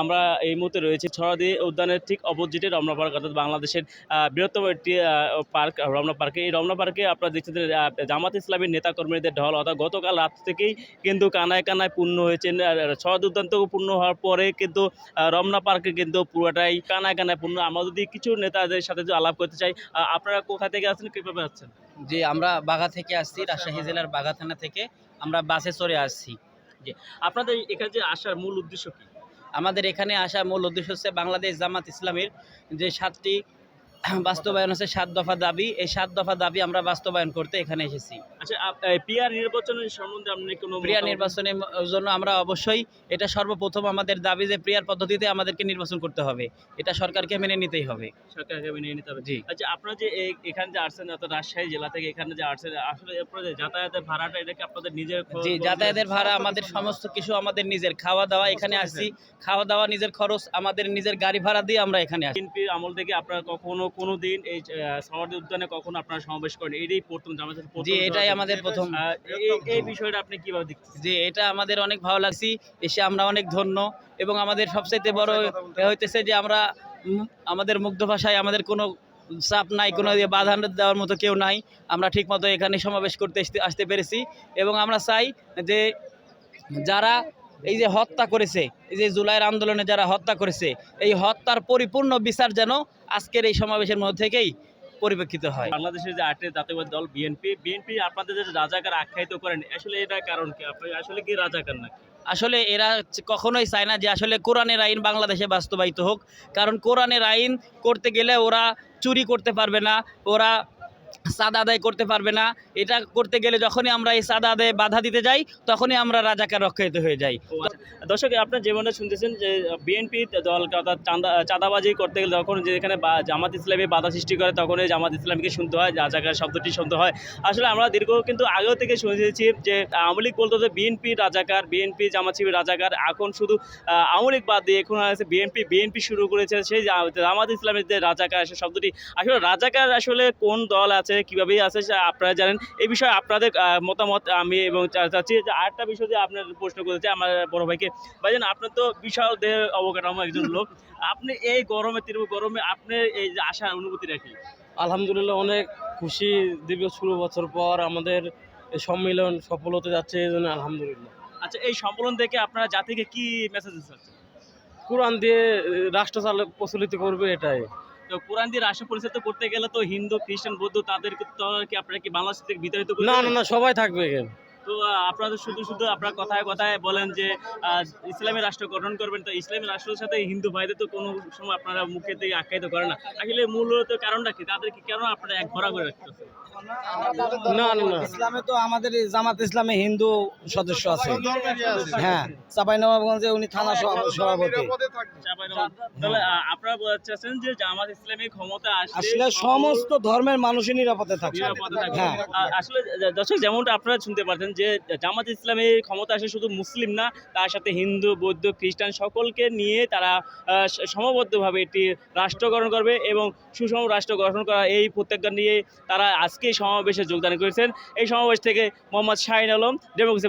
আমরা এই মুহূর্তে রয়েছি ছড়াদি উদ্যানের ঠিক অপোজিটে রমনা পার্ক অর্থাৎ বাংলাদেশের বৃহত্তম একটি পার্ক রমনা পার্কে। এই রমনা পার্কে আপনারা দেখছেন যে, জামাত ইসলামীর নেতা কর্মীদের ঢল অর্থাৎ গতকাল রাত থেকেই কিন্তু কানায় কানায় পূর্ণ হয়েছেন ছড়াদি উদ্যান থেকে পূর্ণ হওয়ার পরে কিন্তু রমনা পার্কে কিন্তু পুরোটাই কানায় কানায় পূর্ণ। আমরা যদি কিছু নেতাদের সাথে যদি আলাপ করতে চাই আপনারা কোথা থেকে আসছেন কীভাবে আসছেন? জি আমরা বাঘা থেকে আসছি রাজশাহী জেলার বাঘা থানা থেকে। আমরা বাসে চড়ে আসছি। আপনাদের এখানে যে আসার মূল উদ্দেশ্য কি? আমাদের এখানে আসার মূল উদ্দেশ্য হচ্ছে বাংলাদেশ জামাত ইসলামের যে সাতটি বাস্তবায়ন হচ্ছে সাত দফা দাবি। এই সাত দফা দাবি আমরা বাস্তবায়ন করতে এখানে এসেছি। আচ্ছা নির্বাচনের সম্বন্ধে আপনি কোনো প্রিয়া নির্বাচনের জন্য আমরা অবশ্যই এটা সর্বপ্রথম আমাদের দাবি যে প্রিয়ার পদ্ধতিতে আমাদেরকে নির্বাচন করতে হবে। এটা সরকারকে মেনে নিতেই হবে। সরকারকে মেনে নিতে হবে। জি। আচ্ছা আপনারা যে এখানে যে আসছেন অর্থাৎ রাজশাহী জেলা থেকে এখানে যে আসছেন আসলে আপনাদের যাতায়াতের ভাড়াটা এটা কি আপনাদের নিজের জি যাতায়াতের ভাড়া আমাদের সমস্ত কিছু আমাদের নিজের। খাওয়া দাওয়া এখানে আসছি। খাওয়া দাওয়া নিজের খরচ আমাদের নিজের গাড়ি ভাড়া দিয়ে আমরা এখানে আসি আমল থেকে আপনারা কখনো কোনো দিন এই সমাজ উদ্যানে কখনো আপনারা সমাবেশ করেন? এটাই প্রথম জামাতের জি এটাই আমাদের প্রথম। এই- এই বিষয়টা আপনি কীভাবে দেখছেন যে এটা আমাদের অনেক ভালো লাগছি এসে আমরা অনেক ধন্য এবং আমাদের সবচাইতে বড় হইতেছে যে আমরা আমাদের মুগ্ধ ভাষায় আমাদের কোনো চাপ নাই কোনো বাধা দেওয়ার মতো কেউ নাই। আমরা ঠিকমতো এখানে সমাবেশ করতে আসতে পেরেছি এবং আমরা চাই যে যারা এই যে হত্যা করেছে এই যে জুলাইয়ের আন্দোলনে যারা হত্যা করেছে এই হত্যার পরিপূর্ণ বিচার যেন আজকের এই সমাবেশের মধ্যে থেকেই পরিপ্রেক্ষিত হয়। বাংলাদেশের যে আটটি জাতীয়বাদী দল বিএনপি বিএনপি আপনাদের যে রাজাকার আখ্যায়িত করেন আসলে এটা কারণ কি? আপনি আসলে কি রাজাকার না আসলে এরা কখনোই চায় না যে আসলে কোরআনের আইন বাংলাদেশে বাস্তবায়িত হোক কারণ কোরআনের আইন করতে গেলে ওরা চুরি করতে পারবে না ওরা সাদা আদায় করতে পারবে না। এটা করতে গেলে যখনই আমরা এই সাদা আদায় বাধা দিতে যাই, তখনই আমরা রাজাকার রক্ষিত হয়ে যাই। দর্শক, আপনার যেমনটা শুনতেছেন যে বিএনপি দল অর্থাৎ চাঁদা চাঁদাবাজি করতে গেলে যেখানে বা- জামাত ইসলামী বাধা সৃষ্টি করে, তখনই জামাত ইসলামীকে শুনতে হয়, রাজাকার শব্দটি শুনতে হয়। আসলে আমরা দীর্ঘ কিন্তু আগেও থেকে শুনেছি যে আওয়ামী লীগ বলতো যে বিএনপি রাজাকার বিএনপি জামাত শিবির রাজাকার। এখন শুধু আওয়ামী লীগ বাদ দিয়ে এখন আছে বিএনপি বিএনপি শুরু করেছে সেই জামাত ইসলামের যে রাজাকার শব্দটি আসলে রাজাকার আসলে কোন দল আছে কীভাবে আছে আপনারা জানেন। এই বিষয়ে আপনাদের মতামত আমি এবং চাচ্ছি যে আরেকটা বিষয় যে আপনার প্রশ্ন করেছে আমার বড় ভাইকে। ভাইজান আপনার তো বিশাল দেহ অবকাঠামো একজন লোক। আপনি এই গরমে তীব্র গরমে আপনার এই যে আশার অনুভূতি রাখি আলহামদুলিল্লাহ অনেক খুশি। দীর্ঘ ষোলো বছর পর আমাদের সম্মেলন সফল হতে যাচ্ছে এই জন্য আলহামদুলিল্লাহ। আচ্ছা এই সম্মেলন থেকে আপনারা জাতিকে কি মেসেজ দিচ্ছেন কোরআন দিয়ে রাষ্ট্র চাল প্রচলিত করবে এটাই। তো কোরআন দিয়ে রাষ্ট্র পরিচালিত করতে গেলে তো হিন্দু খ্রিস্টান বৌদ্ধ তাদেরকে তো কি আপনারা কি বাংলাদেশ থেকে বিতাড়িত না না না সবাই থাকবে এখানে। তো আপনারা আপনাদের শুধু শুধু আপনার কথায় কথায় বলেন যে ইসলামী রাষ্ট্র গঠন করবেন তো ইসলামী রাষ্ট্রের সাথে হিন্দু ভাইদের তো কোনো সময় আপনারা মুখে দিয়ে আখ্যায়িত করেন না। আসলে মূলত কারণটা কি? তাদেরকে কেন আপনারা এক ভরা করে রাখতেছেন? না না না। ইসলামে তো আমাদের জামাত ইসলামে হিন্দু সদস্য আছে। হ্যাঁ চাঁপাইনবাবগঞ্জে উনি থানা সভাপতি। তাহলে আহ, আপনারা চাচ্ছেন যে জামাত ইসলামী ক্ষমতা আসলে আসলে সমস্ত ধর্মের মানুষই নিরাপদে থাকবে হ্যাঁ। আসলে দর্শক যেমনটা আপনারা শুনতে পাচ্ছেন যে জামাত ইসলামের ক্ষমতা আসে শুধু মুসলিম না তার সাথে হিন্দু বৌদ্ধ খ্রিস্টান সকলকে নিয়ে তারা সমবদ্ধভাবে একটি রাষ্ট্র গঠন করবে এবং সুষম রাষ্ট্র গঠন করা এই প্রত্যেকটা নিয়ে তারা আজকে এই সমাবেশে যোগদান করেছেন। এই সমাবেশ থেকে মোহাম্মদ শাহিন আলম ডেমোক্রেসি